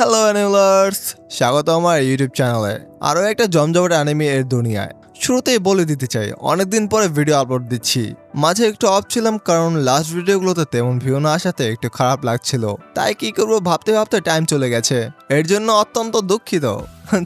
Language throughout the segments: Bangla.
হ্যালো অ্যানিমালার্স স্বাগত আমার ইউটিউব চ্যানেলে আরও একটা জমজমাট অ্যানিমি এর দুনিয়ায়। শুরুতেই বলে দিতে চাই, অনেকদিন পরে ভিডিও আপলোড দিচ্ছি। মাঝে একটু অফ ছিলাম কারণ লাস্ট ভিডিওগুলোতে তেমন ভিউ না আসাতে একটু খারাপ লাগছিল। তাই কি করব ভাবতে ভাবতে টাইম চলে গেছে। এর জন্য অত্যন্ত দুঃখিত।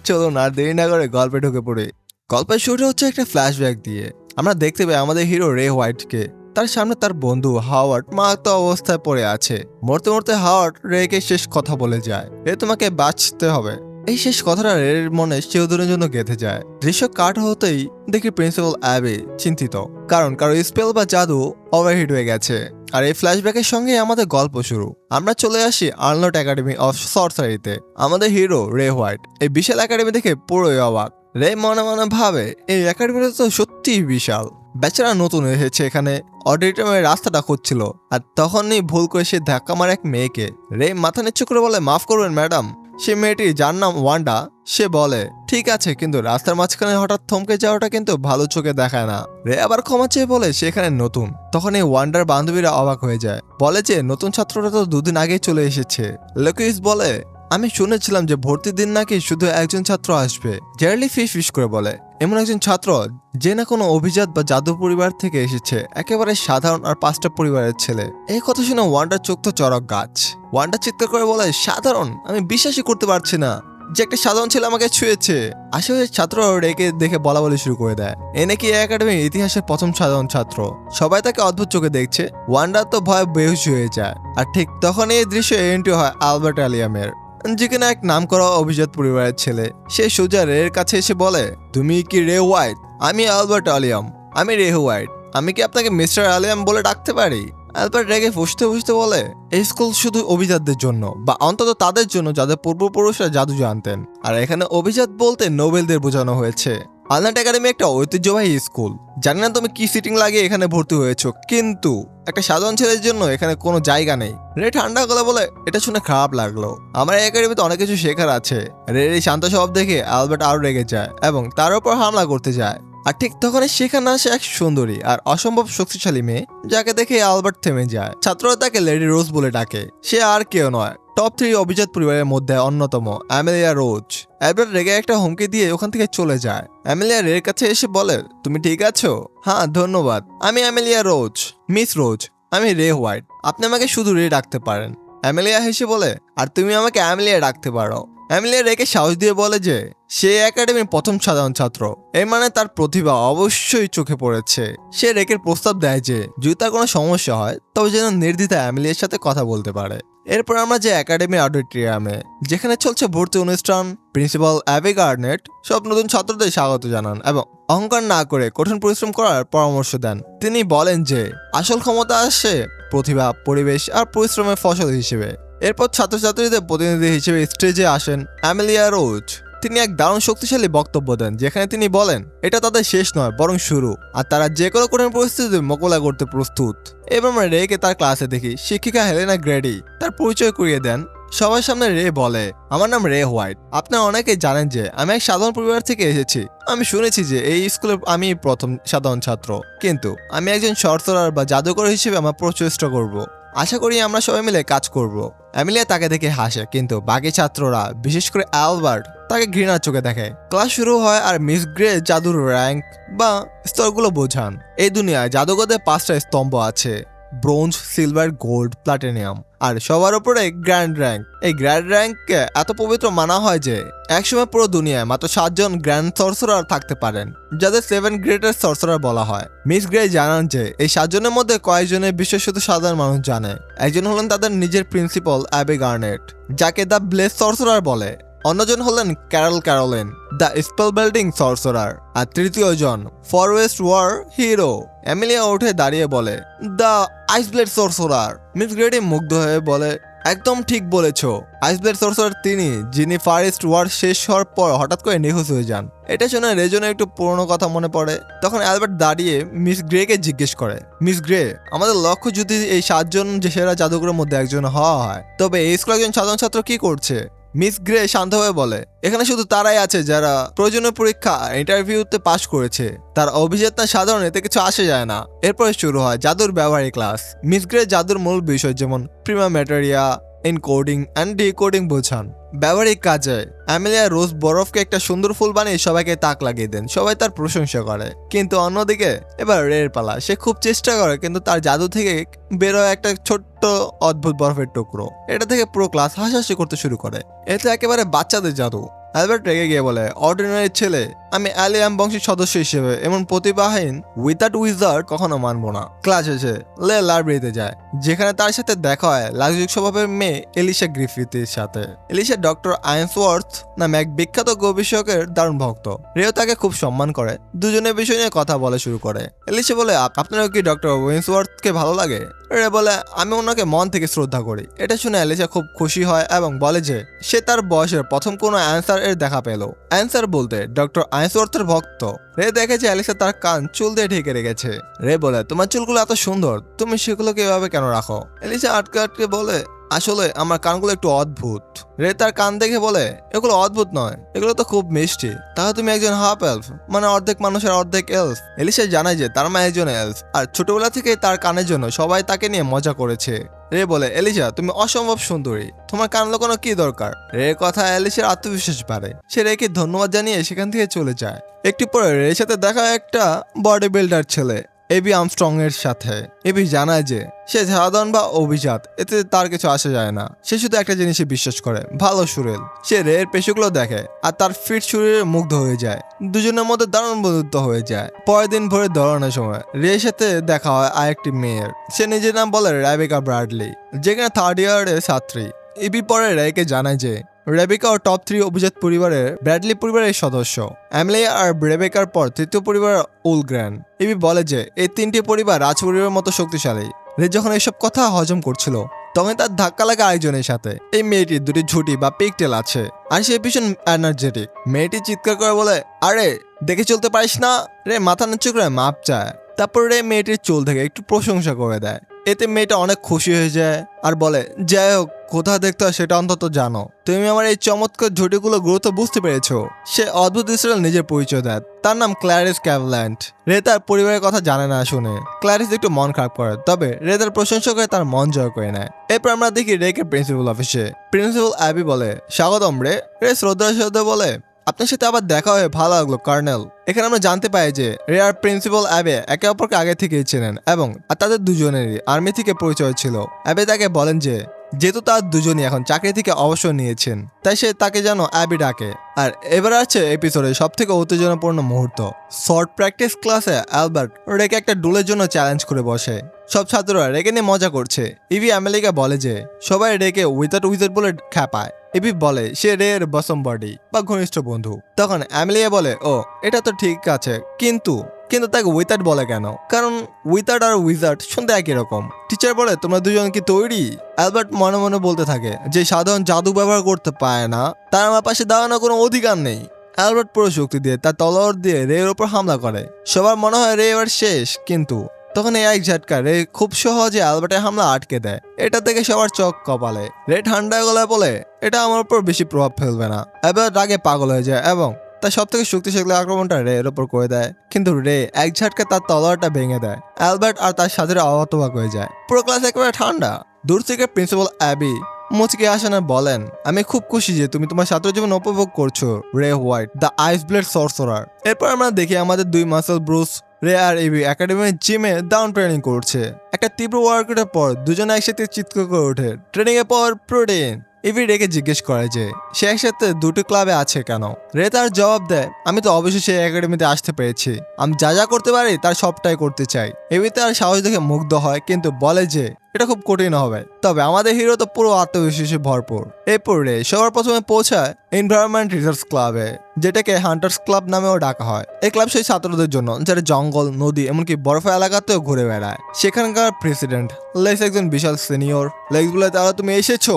চলুন আর দেরি না করে গল্পে ঢুকে পড়ি। গল্পের শুরু হচ্ছে একটা ফ্ল্যাশব্যাক দিয়ে। আমরা দেখতে পাই আমাদের হিরো রে হোয়াইটকে তার সামনে তার বন্ধু হাওয়ার্ড মারাত্মক অবস্থায় পড়ে আছে। মরতে মরতে হাওয়ার্ড রেকে শেষ কথা বলে যায়। এ তোমাকে বাঁচতে হবে। এই শেষ কথাটা রের মনে চিরদিনের জন্য গেঁথে যায়। দৃশ্য কাট হতেই দেখি প্রিন্সিপাল অ্যাবে চিন্তিত। কারণ কারও স্পেল বা জাদু ওভারহিট হয়ে গেছে। আর এই ফ্ল্যাশব্যাকের সঙ্গে আমাদের গল্প শুরু। আমরা চলে আসি আর্নল্ড একাডেমি অফ সরসারিতে। আমাদের হিরো রে হোয়াইট। এই বিশাল একাডেমি দেখে পুরোই অবাক। রে মনে মনে ভাবে, এই একাডেমিটা তো সত্যিই বিশাল। বেচারা নতুন এসেছে এখানে। অডিটোরিয়ামের রাস্তাটা খুঁজছিল, আর তখনই ভুল করে সে ধাক্কা মারে এক মেয়েকে। রে, মাথা নিচ্ছু করে বলে, মাফ করবেন ম্যাডাম। সে মেয়েটি যার নাম ওয়ান্ডা, সে বলে, ঠিক আছে, কিন্তু রাস্তার মাঝখানে হঠাৎ থমকে যাওয়াটা কিন্তু ভালো চোখে দেখায় না। রে আবার ক্ষমা চেয়ে বলে সেখানে নতুন। তখন এই ওয়ান্ডার বান্ধবীরা অবাক হয়ে যায়। বলে যে, নতুন ছাত্ররা তো দুদিন আগেই চলে এসেছে। লোকিস বলে, আমি শুনেছিলাম যে ভর্তির দিন নাকি শুধু একজন ছাত্র আসবে। জেরালি ফিস ফিস করে বলে এমন একজন ছাত্র যে না কোনো অভিজাত বা জাদু পরিবার থেকে এসেছে, একেবারে সাধারণ আর পাঁচটা পরিবারের ছেলে। এই কথা শুনে ওয়ান্ডার চোখ তো চরক গাছ। ওয়ান্ডার চিৎকার করে বলে, সাধারণ? আমি বিশ্বাসই করতে পারছি না যে একটা সাধারণ ছেলে আমাকে ছুঁয়েছে। আশেপাশের ছাত্র রেগে দেখে বলা বলি শুরু করে দেয়। এ নাকি একাডেমির ইতিহাসের প্রথম সাধারণ ছাত্র। সবাই তাকে অদ্ভুত চোখে দেখছে। ওয়ান্ডার তো ভয় বেহুশ হয়ে যায়। আর ঠিক তখনই এই দৃশ্য এন্ট্রি হয় আলবার্ট আলিয়ামের যেখানে এক নামকরা অভিজাত পরিবারের ছেলে। সে সোজা রের কাছে এসে বলে, তুমি কি রে হোয়াইট? আমি আলবার্ট আলিয়াম। আমি রে হোয়াইট। আমি কি আপনাকে মিস্টার আলিয়াম বলে ডাকতে পারি? অ্যালবার্ট রেগে ফুসতে ফুসতে বলে, এই স্কুল শুধু অভিজাতদের জন্য বা অন্তত তাদের জন্য যাদের পূর্বপুরুষরা জাদু জানতেন। আর এখানে অভিজাত বলতে নোবেলদের বোঝানো হয়েছে। আলনাট একাডেমি একটা ঐতিহ্যবাহী স্কুল। জানি না তুমি কি সিটিং লাগিয়ে এখানে ভর্তি হয়েছো, কিন্তু একটা সাধারণ ছেলের জন্য এখানে কোনো জায়গা নেই। রে, ঠান্ডা গলা বলে, এটা শুনে খারাপ লাগল। আমার একাডেমিতে অনেক কিছু শেখার আছে। রে এই শান্ত স্বভাব দেখে অ্যালবার্ট আরও রেগে যায় এবং তার উপর হামলা করতে যায়। আর ঠিক তখনই সেখানে আসে এক সুন্দরী আর অসম্ভব শক্তিশালী মেয়ে, যাকে দেখে আলবার্ট থেমে যায়। ছাত্ররা তাকে লেডি রোজ বলে ডাকে। সে আর কেউ নয়। টপ থ্রি অভিজাত পরিবারের মধ্যে অন্যতম, অ্যামেলিয়া রোজ। অ্যালবার্ট রেগে একটা হুমকি দিয়ে ওখান থেকে চলে যায়। অ্যামেলিয়া রের কাছে এসে বলে, তুমি ঠিক আছো? হ্যাঁ ধন্যবাদ। আমি অ্যামেলিয়া রোজ, মিস রোজ। আমি রে হোয়াইট। আপনি আমাকে শুধু রে ডাকতে পারেন। অ্যামেলিয়া হেসে বলে, আর তুমি আমাকে অ্যামেলিয়া ডাকতে পারো। অ্যামেলিয়া রেকে সাহস দিয়ে বলে যে, সে একাডেমির প্রথম সাধারণ ছাত্র। এর মানে তার প্রতিভা অবশ্যই চোখে পড়েছে। সে রেকের প্রস্তাব দেয় যে, যদি তার কোনো সমস্যা হয়, তবে যেন নির্দ্বিধায় অ্যামেলিয়ার সাথে কথা বলতে পারে। এরপর আমরা যে একাডেমি অডিটোরিয়ামে, যেখানে চলছে ভর্তি অনুষ্ঠান, প্রিন্সিপাল অ্যাভি গার্নেট সব নতুন ছাত্রদের স্বাগত জানান এবং অহংকার না করে কঠিন পরিশ্রম করার পরামর্শ দেন। তিনি বলেন যে, আসল ক্ষমতা আসে প্রতিভা, পরিবেশ আর পরিশ্রমের ফসল হিসেবে। এরপর ছাত্রছাত্রীদের প্রতিনিধি হিসেবে স্টেজে আসেন অ্যামেলিয়া রোজ। তিনি এক দারুণ শক্তিশালী বক্তব্য দেন, যেখানে তিনি বলেন, এটা তাদের শেষ নয়, বরং শুরু, আর তারা যে কোনো কঠিন পরিস্থিতিতে মোকাবেলা করতে প্রস্তুত। এবং আমরা রেকে তার ক্লাসে দেখি, শিক্ষিকা হেলেনা গ্রেডি তার পরিচয় করিয়ে দেন। সবার সামনে রে বলে, আমার নাম রে হোয়াইট। আপনারা অনেকেই জানেন যে, আমি এক সাধারণ পরিবার থেকে এসেছি। আমি শুনেছি যে, এই স্কুলে আমি প্রথম সাধারণ ছাত্র। কিন্তু, আমি একজন সরসরার বা জাদুকর হিসেবে আমার প্রচেষ্টা করব। আশা করি আমরা সবাই মিলে কাজ করব। অ্যামিলিয়া তাকে দেখে হাসে, কিন্তু বাকি ছাত্ররা, বিশেষ করে অ্যালবার্ট, তাকে ঘৃণার চোখে দেখে। ক্লাস শুরু হয় আর মিস গ্রে জাদুর র্যাঙ্ক বা স্তরগুলো বোঝান। এই দুনিয়ায় জাদুঘরদের পাঁচটা স্তম্ভ আছে। Bronze, silver, gold, platinum. আর সবার উপরে গ্র্যান্ড র্যাঙ্ক। এই গ্র্যান্ড র্যাঙ্ককে এত পবিত্র মানা হয় যে, একসময় পুরো দুনিয়ায় মাত্র সাতজন গ্র্যান্ড সরসরার থাকতে পারেন, যাদের সেভেন গ্রেটের সরসরার বলা হয়। মিস গ্রে জানান যে, এই সাতজনের মধ্যে কয়েকজনের বিষয় শুধু সাধারণ মানুষ জানে। একজন হলেন তাদের নিজের প্রিন্সিপাল অ্যাবে গার্নেট, যাকে দ্য ব্লেস সরসরার বলে। অন্যজন হলেন Carol Caroline, the spell building sorcerer. আর তৃতীয় জন ফরওয়েস্ট ওয়ার হিরো, এমিলিয়া উঠে দাঁড়িয়ে বলে, the ice blade sorcerer. Miss Grady মুগ্ধ হয়ে বলে, একদম ঠিক বলেছ। আইসব্লেড সরসরার তিনি, যিনি ফারেস্ট ওয়ার শেষ হওয়ার পর হঠাৎ করে নিখোঁজ হয়ে যান। এটা শুনে রেজনে একটু পুরনো কথা মনে পড়ে। তখন অ্যালবার্ট দাঁড়িয়ে মিস গ্রেকে জিজ্ঞেস করে, মিস গ্রে, আমাদের লক্ষ্য যদি এই সাতজন যে সেরা জাদুঘরের মধ্যে একজন হওয়া হয়, তবে এই স্কুলে একজন সাধারণ ছাত্র কি করছে? মিস গ্রে শান্তভাবে বলে, এখানে শুধু তারাই আছে যারা প্রয়োজনীয় পরীক্ষা ইন্টারভিউতে পাশ করেছে। তার অভিজাত না সাধারণ, এতে কিছু আসে যায় না। এরপরে শুরু হয় জাদুর ব্যবহারিক ক্লাস। মিস গ্রে জাদুর মূল বিষয় যেমন Prima materia encoding, and decoding বোঝান। ব্যবহারিক কাজে অ্যামেলিয়া রোজ বরফকে একটা সুন্দর ফুল বানিয়ে সবাইকে তাক লাগিয়ে দেন, সবাই তার প্রশংসা করে। কিন্তু অন্যদিকে, এবার রের পালা। সে খুব চেষ্টা করে, কিন্তু তার জাদু থেকে বেরোয় একটা ছোট্ট অদ্ভুত বরফের টুকরো। এটা থেকে পুরো ক্লাস হাসাহাসি করতে শুরু করে। এটা একেবারে বাচ্চাদের জাদু। অ্যালবার্ট রেগে গিয়ে বলে অর্ডিনারি ছেলে, আমি অ্যালিয়াম বংশের সদস্য হিসেবে এমন প্রতিভাহীন উইথাউট উইজার্ড কখনো মানবো না। ক্লাস এসে লে লাইব্রেরিতে যায়, যেখানে তার সাথে দেখা হয় লাজুক স্বভাবের মেয়ে এলিশা গ্রিফিথের সাথে। এলিশা ডক্টর আইন্সওয়ার্থ নামে এক বিখ্যাত গবেষকের দারুণ ভক্ত। রেও তাকে খুব সম্মান করে দুজনের বিষয় নিয়ে কথা বলা শুরু করে। এলিশা বলে, "আপ- আপনারও কি ডক্টর উইন্সওয়ার্থকে ভালো লাগে? রে বলে, আমি ওনাকে মন থেকে শ্রদ্ধা করি। এটা শুনে অ্যালিসা খুব খুশি হয় এবং বলে যে, সে তার বয়সের প্রথম কোনো অ্যান্সার এর দেখা পেল। অ্যান্সার বলতে, ডক্টর আইসওয়ার্থের ভক্ত। রে দেখে যে অ্যালিসা তার কান চুল দিয়ে ঢেকে রেখেছে। রে বলে, তোমার চুলগুলো এত সুন্দর, তুমি সেগুলোকে এভাবে কেন রাখো? অ্যালিসা আটকে আটকে বলে আসলে আমার কানগুলো একটু অদ্ভুত। রে তার কান দেখে বলে, এগুলো অদ্ভুত নয়, এগুলো তো খুব মিষ্টি। তাহলে তুমি একজন হাফ এলফ মানে অর্ধেক মানুষের অর্ধেক এলফ। এলিসা জানায় যে তার মা একজন এলফ, আর ছোটবেলা থেকে তার কানের জন্য সবাই তাকে নিয়ে মজা করেছে। রে বলে এলিসা তুমি অসম্ভব সুন্দরী, তোমার কান লোকানো কি দরকার? রে কথা এলিসার আত্মবিশ্বাস বাড়ে। সে রেকে ধন্যবাদ জানিয়ে সেখান থেকে চলে যায়। একটু পরে রের সাথে দেখা একটা বডি বিল্ডার ছেলে। এবি আমস্ট্রং এর সাথে। এবি জানায় যে, সে সাধারণ বা অভিজাত, এতে তার কিছু আসে যায় না। সে শুধু একটা জিনিসে বিশ্বাস করে, ভালো সুরেল। সে রের পেশিগুলো দেখে, আর তার ফিট শরীরে মুগ্ধ হয়ে যায়। দুজনের মধ্যে দারুণ বন্ধুত্ব হয়ে যায়। পরের দিন ভোরে দৌড়ানোর সময় রের সাথে দেখা হয় আরেকটি মেয়ের। সে নিজের নাম বলে র্যাবিকা ব্রাডলি যেখানে থার্ড ইয়ারের ছাত্রী। ইবি পরে রেকে জানায় যে রেবেকা ও টপ থ্রি অভিজাত পরিবারের ব্র্যাডলি পরিবারের সদস্য। অ্যামলিয়া আর রেবেকার পর তৃতীয় পরিবার উলগ্র্যান ইবি বলে যে, এই তিনটি পরিবার রাজ পরিবারের মতো শক্তিশালী। রে যখন এসব কথা হজম করছিল তখন তার ধাক্কা লাগে আরেকজনের সাথে। এই মেয়েটির দুটি ঝুটি বা পিকটেল আছে। আর সে ভীষণ এনার্জেটিক মেয়েটি চিৎকার করে বলে, আরে, দেখে চলতে পারিস না? রে, মাথা নিচু করে মাপ চায়। তারপর রে মেয়েটির চুল থেকে একটু প্রশংসা করে দেয়। এতে মেয়েটা অনেক খুশি হয়ে যায় আর বলে, যাই হোক কোথা দেখতে হয় সেটা অন্তত জানো। তুমি আমার এই চমৎকার ঝুটিগুলো গুরুত্ব বুঝতে পেরেছ। সে অদ্ভুত ইসরায়েল নিজের পরিচয় দেয়। তার নাম ক্ল্যারিস ক্যাভল্যান্ড। রে তার পরিবারের কথা জানে না শুনে। ক্ল্যারিস একটু মন খারাপ করে, তবে রে তার প্রশংসা করে তার মন জয় করে নেয়। এরপর আমরা দেখি রেকে প্রিন্সিপাল অফিসে। প্রিন্সিপাল অ্যাবি বলে, স্বাগতম রে। রে শ্রদ্ধা শ্রদ্ধা বলে আপনার সাথে আবার দেখা হয়ে ভালো লাগল, কার্নেল। এখানে আমরা জানতে পাই যে রেয়ার প্রিন্সিপাল অ্যাবে একে অপরকে আগে থেকেই চেনেন এবং তাদের দুজনেরই আর্মি থেকে পরিচয় ছিল। অ্যাবে তাকে বলেন যে, যেহেতু তার দুজনই এখন চাকরি থেকে অবসর নিয়েছেন, তাই সে তাকে যেন অ্যাবি ডাকে। আর এবার আছে এপিসোডে সব থেকে উত্তেজনাপূর্ণ মুহূর্ত। শর্ট প্র্যাকটিস ক্লাসে অ্যালবার্ট রেকে একটা ডুলের জন্য চ্যালেঞ্জ করে বসে। সব ছাত্ররা রেকে নিয়ে মজা করছে। ইভি আমেলিকা বলে যে, সবাই রেকে উইথাউট উইজার্ড বলে খ্যাপায়। ইভি বলে, সে রে এর বসম বডি বা ঘনিষ্ঠ বন্ধু। তখন অ্যামেলিয়া বলে, ও, এটা তো ঠিক আছে, কিন্তু কিন্তু তাকে উইথার্ড বলে কেন? কারণ উইথার্ড আর উইজার্ড শুনতে একই রকম। টিচার বলে, তোমরা দুজন কি তৈরি? অ্যালবার্ট মনে মনে বলতে থাকে যে, সাধারণ জাদু ব্যবহার করতে পারে না। তার আমার পাশে দাঁড়ানোর কোনো অধিকার নেই। অ্যালবার্ট পুরো শক্তি দিয়ে তার তলোয়ার দিয়ে রের ওপর হামলা করে। সবার মনে হয় রে এবার শেষ, কিন্তু তখন এই এক ঝাটকা রে খুব সহজে অ্যালবার্টের হামলা আটকে দেয়। এটা থেকে সবার চোখ কপালে। রে ঠান্ডা গলায় বলে, এটা আমার উপর বেশি প্রভাব ফেলবে না। এবার রাগে পাগল হয়ে যায় এবং তার সব থেকে শক্তিশালী আক্রমণটা রে এর ওপর করে দেয়। কিন্তু রে এক ঝাটকা তার তলোয়ারটা ভেঙে দেয়। অ্যালবার্ট আর তার সাথীরা অহতবাক হয়ে যায়। পুরো ক্লাস একেবারে ঠান্ডা। দূর থেকে প্রিন্সিপাল অ্যাবি মুচকে আসেন আর বলেন, আমি খুব খুশি যে তুমি তোমার ছাত্র জীবন উপভোগ করছ, রে হোয়াইট, দ্য আইস ব্লেড সরসরার। এরপর আমরা দেখি আমাদের দুই মাসেল ব্রুস, রে আর এবি একাডেমির জিমে ডাউন ট্রেনিং করছে। একটা তীব্র ওয়ার্কআউটের পর দুজনে একসাথে চিৎকার করে ওঠে। ট্রেনিং এর পর প্রোটিন ইভি রেকে জিজ্ঞেস করে যে, সে একসাথে দুটো ক্লাবে আছে কেন? রে তার জবাব দেয়, আমি তো অবশ্যই সেই একাডেমিতে আসতে পেরেছি। আমি যা যা করতে পারি, তার সবটাই করতে চাই। এভি তার সাহস দেখে মুগ্ধ হয়, কিন্তু বলে যে, এটা খুব কঠিন হবে। তবে আমাদের হিরো তো পুরো আত্মবিশ্বাসে ভরপুর। এরপর রে, সবার প্রথমে পৌঁছায় এনভায়রনমেন্ট রিসার্চ ক্লাবে যেটাকে হান্টার্স ক্লাব নামেও ডাকা হয়। এই ক্লাব সেই ছাত্রদের জন্য, যারা জঙ্গল, নদী, এমনকি বরফ এলাকাতেও ঘুরে বেড়ায়। সেখানকার প্রেসিডেন্ট, লেস একজন বিশাল সিনিয়র। লেক্স বলে তারা তুমি এসেছ?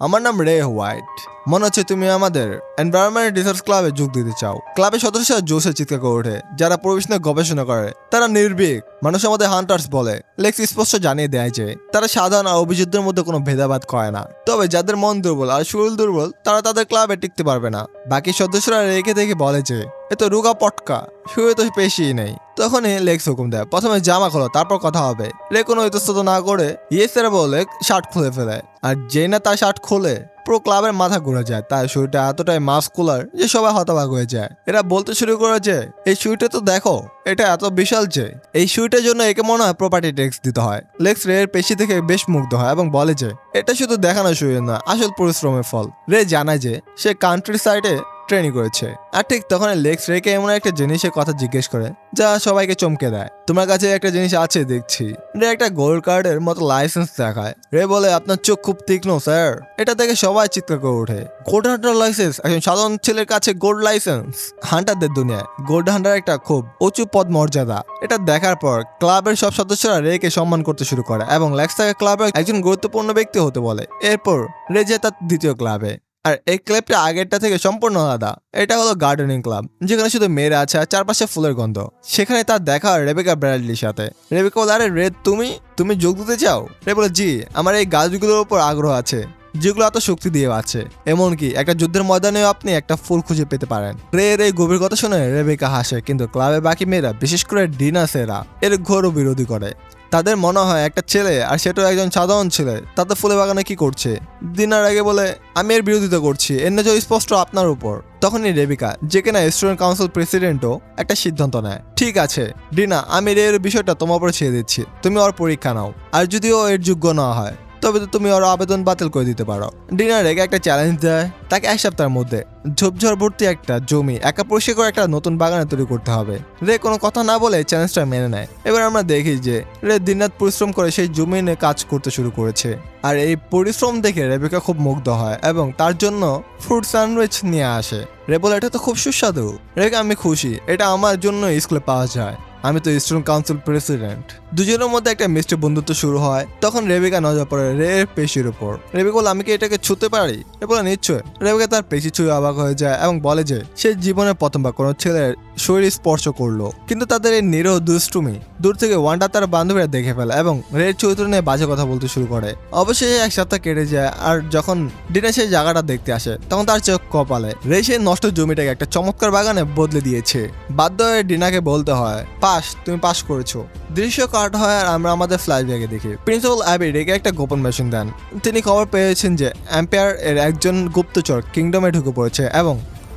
আমার নাম রে হোয়াইট। মনে হচ্ছে তুমি আমাদের এনভায়রনমেন্ট রিসার্চ ক্লাবে যোগ দিতে চাও। ক্লাবের সদস্যরা জোশে চিৎকার করে ওঠে। যারা পরিবেশ নিয়ে গবেষণা করে, তারা নির্ভীক। মানুষ আমাদের হান্টার্স বলে। লেক্স স্পষ্ট জানিয়ে দেয় যে, তারা সাধারণ আর অভিযুদ্ধের মধ্যে কোনো ভেদাভেদ করে না। তবে যাদের মন দুর্বল আর শরীর দুর্বল, তারা তাদের ক্লাবে টিকতে পারবে না। বাকি সদস্যরা রেখে দেখে বলে যে, এ তো রুগা পটকা। শুয়ে তো পেশি নেই। তখনই লেক্স হুকুম দেয়। প্রথমে জামা খোলো, তারপর কথা হবে। রে কোনো ইতস্তত না করে ইয়েসের বলে শার্ট খুলে ফেলে। আর যে না তার শার্ট খোলে, পুরো ক্লাবের মাথা ঘুরে যায়। তার শরীরটা এতটাই মাস্কুলার যে সবাই হতবাক হয়ে যায়। এরা বলতে শুরু করেছে এই শুইটা তো দেখো, এটা এত বিশাল যে, এই শুইটার জন্য একে মনে হয় প্রপার্টি ট্যাক্স দিতে হয়। লেক্স রে এর পেশি থেকে বেশ মুগ্ধ হয় এবং বলে যে, এটা শুধু দেখানো শুয়ে না আসল পরিশ্রমের ফল। রে জানায় যে, সে কান্ট্রি সাইডে ট্রেনিং করেছে। আর ঠিক তখন লেক্স রেকে এমন একটা জিনিসের কথা জিজ্ঞেস করে, যা সবাইকে চমকে দেয়। তোমার কাছে একটা জিনিস আছে দেখছি। রে একটা গোল্ড কার্ডের মতো লাইসেন্স দেখায়। রে বলে, আপনার চোখ খুব তীক্ষ্ণ স্যার এটা দেখে সবাই চিৎকার করে ওঠে। গোল্ড হান্টার লাইসেন্স একজন সাধারণ ছেলের কাছে গোল্ড লাইসেন্স হান্টারদের দুনিয়ায় গোল্ড হান্টার একটা খুব উঁচু পদ মর্যাদা। এটা দেখার পর ক্লাবের সব সদস্যরা রেকে সম্মান করতে শুরু করে এবং লেক্স তাকে ক্লাবের একজন গুরুত্বপূর্ণ ব্যক্তি হতে বলে। এরপর রে যায় তার দ্বিতীয় ক্লাবে। আর এই ক্লাবটা আগেরটা থেকে সম্পূর্ণ আলাদা। এটা হলো গার্ডেনিং ক্লাব যেখানে শুধু মেয়েরা আছে আর চারপাশে ফুলের গন্ধ। সেখানে তার দেখা হয় রেবেকা ব্র্যাডলির সাথে। রেবেকা বলে, আরে রে, তুমি? তুমি যোগ দিতে চাও? রে বলে, জি, আমার এই গাছগুলোর উপর আগ্রহ আছে, যেগুলো এত শক্তি দিয়ে আছে এমনকি একটা যুদ্ধের ময়দানেও আপনি একটা ফুল খুঁজে পেতে পারেন। রে এর এই গভীর কথা শুনে রেবেকা হাসে, কিন্তু ক্লাবের বাকি মেয়েরা, বিশেষ করে ডিনাসেরা এর ঘোর বিরোধী করে। তাদের মনে হয় একটা ছেলে আর সেটাও একজন সাধারণ ছেলে। তাতে ফুলে বাগানে কি করছে? দিনার আগে বলে, আমি এর বিরোধিতা করছি। এর নজর স্পষ্ট আপনার উপর। তখনই রেবিকা, যে কিনা স্টুডেন্ট কাউন্সিল প্রেসিডেন্টও একটা সিদ্ধান্ত নেয়। ঠিক আছে ডিনা আমি এর বিষয়টা তোমার উপর ছেড়ে দিচ্ছি। তুমি ওর পরীক্ষা নাও। আর যদিও এর যোগ্য না হয় তবে তো তুমি ওর আবেদন বাতিল করে দিতে পারো। ডিনার রেগে একটা চ্যালেঞ্জ দেয়, তাকে এক সপ্তাহের মধ্যে। ঝোপঝড় ভর্তি একটা জমি, একা পরিষ্কার করে একটা নতুন বাগানে তৈরি করতে হবে। রে কোনো কথা না বলে চ্যালেঞ্জটা মেনে নেয়। এবার আমরা দেখি যে, রে দিনরাত পরিশ্রম করে সেই জমি নিয়ে কাজ করতে শুরু করেছে। আর এই পরিশ্রম দেখে রেবেকা খুব মুগ্ধ হয় এবং তার জন্য ফ্রুট স্যান্ডউইচ নিয়ে আসে। রে বলে, এটা তো খুব সুস্বাদু। রেগে আমি খুশি। এটা আমার জন্য স্কুলে পাওয়া যায়। আমি তো স্টুডেন্ট কাউন্সিল প্রেসিডেন্ট দুজনের মধ্যে একটা মিষ্টি বন্ধুত্ব শুরু হয়। তখন রেবিকা নজর পড়ে রে পেশির উপর। রেবিকা বলে, আমি কি এটাকে ছুতে পারি? রে বলে নিশ্চয় রেবিকা তার পেশি ছুঁয়ে অবাক হয়ে যায় এবং বলে যে, সে জীবনে প্রথমবার কোনো ছেলের শরীর স্পর্শ করল। কিন্তু তাদের এই নিরহ দুষ্টুমি দূর থেকে ওয়ান্ডা তার বান্ধবীরা দেখে ফেলে এবং রেড চরিত্র নিয়ে বাজে কথা বলতে শুরু করে। অবশ্যই এক সপ্তাহ কেটে যায় আর যখন ডিনা সেই জায়গাটা দেখতে আসে, তখন তার চোখ কপালে। রে সেই নষ্ট জমিটাকে একটা চমৎকার বাগানে বদলে দিয়েছে। বাধ্য হয়ে ডিনাকে বলতে হয়, পাস, তুমি পাস করেছ। দৃশ্য কাট হয় আর আমরা আমাদের ফ্ল্যাশব্যাগে দেখি। প্রিন্সিপাল অ্যাবি রেগে একটা গোপন মেশিন দেন। তিনি খবর পেয়েছেন যে অ্যাম্পায়ার এর একজন গুপ্তচর কিংডমে ঢুকে পড়েছে এবং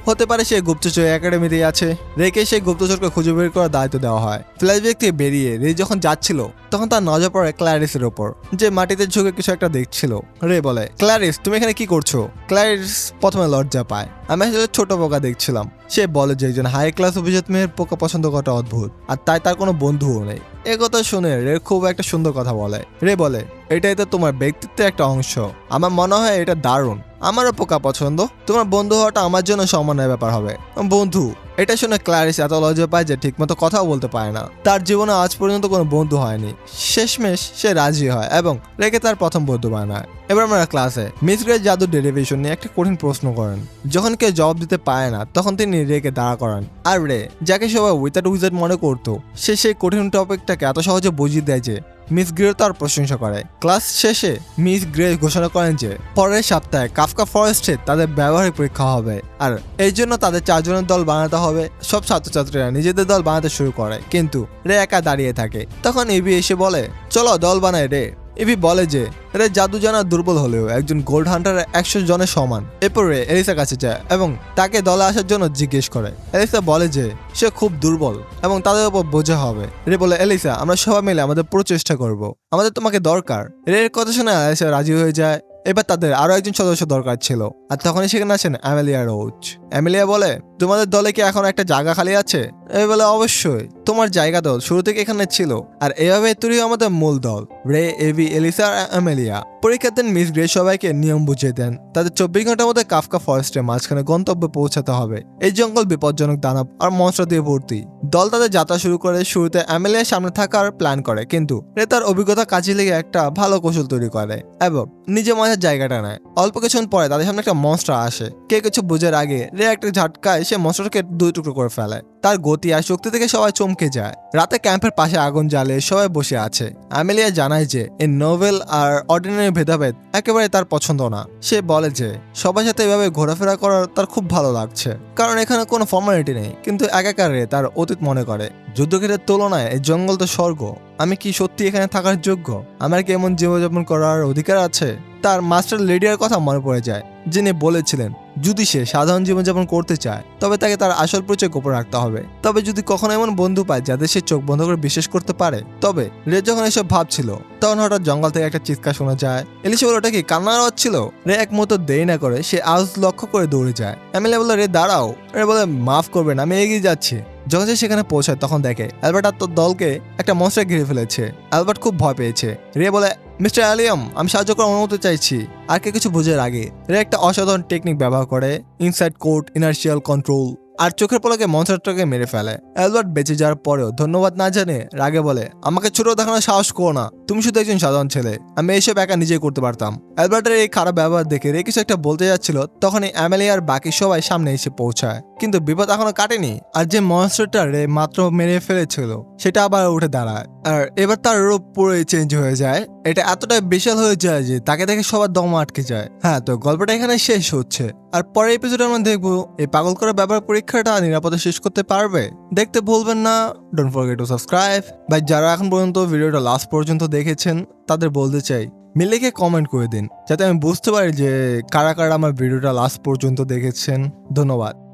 হতে পারে সে গুপ্তচর একাডেমিতেই আছে রেকে সেই গুপ্তচরকে খুঁজে বের করার দায়িত্ব দেওয়া হয়। ফ্ল্যাশব্যাক থেকে বেরিয়ে রে যখন যাচ্ছিল, তখন তার নজর পড়ে ক্ল্যারিসের ওপর, যে মাটিতে ঝুঁকে কিছু একটা দেখছিল। রে বলে ক্ল্যারিস তুমি এখানে কি করছ? ক্ল্যারিস প্রথমে লজ্জা পায়। আমি আসলে ছোট পোকা দেখছিলাম। সে বলে যে, একজন হাই ক্লাস অভিজাত মেয়ের পোকা পছন্দ করাটা অদ্ভুত, আর তাই তার কোনো বন্ধুও নেই। এ কথা শুনে রে খুব একটা সুন্দর কথা বলে। রে বলে, এটাই তো তোমার ব্যক্তিত্বের একটা অংশ। আমার মনে হয় এটা দারুণ। আমারও পোকা পছন্দ। তোমার বন্ধু হওয়াটা আমার জন্য সম্মানের ব্যাপার হবে। বন্ধু, এটা শুনে ক্লারিস এত লজ্জা পায় যে ঠিকমতো কথাও বলতে পারে না। তার জীবনে আজ পর্যন্ত কোনো বন্ধু হয়নি। শেষমেশ সে রাজি হয় এবং রেখে তার প্রথম বন্ধু বানায়। এবার আমরা ক্লাসে মিস গ্রেড জাদু ডেরিভেশন নিয়ে একটা কঠিন প্রশ্ন করেন। যখন কেউ জবাব দিতে পারে না, তখন তিনি রেকে দাঁড়া করান। আর রে, যাকে সবাই উইথাউট উইজার্ড মনে করতো, সে সেই কঠিন টপিকটাকে এত সহজে বুঝিয়ে দেয় যে মিস গ্রে তার প্রশংসা করে। ক্লাস শেষে মিস গ্রে ঘোষণা করেন যে, পরের সপ্তাহে কাফকা ফরেস্টে তাদের ব্যবহারিক পরীক্ষা হবে আর এই জন্য তাদের চারজনের দল বানাতে হবে। সব ছাত্রছাত্রীরা নিজেদের দল বানাতে শুরু করে, কিন্তু রে একা দাঁড়িয়ে থাকে। তখন ইবি এসে বলে, চলো দল বানায় রে। ইভি বলে যে রে জাদু জানা দুর্বল হলেও একজন গোল্ড হান্টার একশো জনের সমান। এরপর রে এলিসার কাছে যায় এবং তাকে দলে আসার জন্য জিজ্ঞেস করে। এলিসা বলে যে, সে খুব দুর্বল এবং তাদের উপর বোঝা হবে। রে বলে, এলিসা, আমরা সবাই মিলে আমাদের প্রচেষ্টা করব। আমাদের তোমাকে দরকার। রের কথা শুনে এলিসা রাজি হয়ে যায়। এবার তাদের আরও একজন সদস্য দরকার ছিল আর তখনই সেখানে আছেন অ্যামেলিয়া রোজ অ্যামেলিয়া বলে, তোমাদের দলে কি এখন একটা জায়গা খালি আছে? এ বলে, অবশ্যই। তোমার জায়গা দল শুরু থেকে এখানে ছিল। আর এভাবে তৈরি আমাদের মূল দল। রে এভি এলিসা আর অ্যামেলিয়া। পরীক্ষার দিন মিস গ্রে সবাইকে নিয়ম বুঝিয়ে দেন। তাদের চব্বিশ ঘণ্টার মধ্যে কাফকা ফরেস্টের মাঝখানে গন্তব্যে পৌঁছাতে হবে। এই জঙ্গল বিপজ্জনক দানব আর মনস্টার দিয়ে ভর্তি। দল তাদের যাত্রা শুরু করে শুরুতে অ্যামেলিয়ার সামনে থাকার প্ল্যান করে। কিন্তু রে তার অভিজ্ঞতা কাজে লেগে একটা ভালো কৌশল তৈরি করে এবং নিজে মাঝের জায়গাটা নেয়। অল্প কিছুক্ষণ পরে তাদের সামনে একটা মনস্টার আসে। কে কিছু বোঝার আগে রে একটা ঝাটকায় সে মশাটাকে দুই টুকরো করে ফেলে। তার গতি আর শক্তি থেকে সবাই চমকে যায়। রাতে ক্যাম্পের পাশে আগুন জ্বালিয়ে সবাই বসে আছে। অ্যামেলিয়া জানায় যে এই নোভেল আর অর্ডিনারি ভেদাভেদ একেবারে তার পছন্দ না। সে বলে যে, সবার সাথে এভাবে ঘোরাফেরা করার তার খুব ভালো লাগছে। কারণ এখানে কোনো ফর্মালিটি নেই, কিন্তু একাকারে তার অতীত মনে করে। যুদ্ধক্ষেত্রের তুলনায় এই জঙ্গল তো স্বর্গ। আমি কি সত্যি এখানে থাকার যোগ্য? আমার কি এমন জীবনযাপন করার অধিকার আছে? তার মাস্টার লেডিয়ার কথা মনে পড়ে যায়, যিনি বলেছিলেন যদি সে সাধারণ জীবনযাপন করতে চায়, তবে তাকে তার আসল পরিচয় গোপন রাখতে হবে। তবে যদি কখনো এমন বন্ধু পায় যাদের সে চোখ বন্ধ করে বিশ্বাস করতে পারে, তবে রে যখন এসব ভাবছিল, তখন হঠাৎ জঙ্গল থেকে একটা চিৎকার শোনা যায়। এলিশা বলে, ওটা কি কান্নার আওয়াজ ছিল রে এক দেরি না করে সে আওয়াজ লক্ষ্য করে দৌড়ে যায়। এমএলএ বলে, রে, দাঁড়াও। রে বলে, মাফ করবেন আমি এগিয়ে যাচ্ছি। যখন সে সেখানে পৌঁছায়, তখন দেখে অ্যালবার্ট আর তোর দলকে একটা মশলা ঘিরে ফেলেছে। অ্যালবার্ট খুব ভয় পেয়েছে। রে বলে মিস্টার অ্যালিয়াম, আমি সাহায্য করার অনুমতি চাইছি। আর কে কিছু বুঝে আগে, রে একটা অসাধারণ টেকনিক ব্যবহার করে ইনসাইড কোর্ট ইনার্শিয়াল কন্ট্রোল আর চোখের পলকে মনস্টারটাকে মেরে ফেলে। অ্যালবার্ট বেঁচে যাওয়ার পরেও ধন্যবাদ না জানে রাগে বলে, আমাকে ছোট দেখানোর সাহস করো না, তুমি শুধু একজন সাধারণ ছেলে, আমি এইসব একা নিজেই করতে পারতাম। অ্যালবার্টের এই খারাপ ব্যবহার দেখে রে কিছু একটা বলতে যাচ্ছিল, তখনই অ্যামেলি আর বাকি সবাই সামনে এসে পৌঁছায়। কিন্তু বিপদ এখনও কাটেনি, আর যে মনস্টারটা রে মাত্র মেরে ফেলেছিল, সেটা আবার উঠে দাঁড়ায়। আর এবার তার রূপ পুরোই চেঞ্জ হয়ে যায়। এটা এতটাই বিশাল হয়ে যায় যে তাকে দেখে সবার দম আটকে যায়। হ্যাঁ তো গল্পটা এখানে শেষ হচ্ছে। আর পরের এপিসোডে আমরা দেখব এই পাগল করা ব্যাপার পরীক্ষাটা নিরাপদে শেষ করতে পারবে। দেখতে ভুলবেন না ডোন্ট ফরগেট টু সাবস্ক্রাইব বা যারা এখন পর্যন্ত ভিডিওটা লাস্ট পর্যন্ত দেখেছেন, তাদের বলতে চাই, মিলেকে কমেন্ট করে দিন, যাতে আমি বুঝতে পারি যে কারা কারা আমার ভিডিওটা লাস্ট পর্যন্ত দেখেছেন। ধন্যবাদ।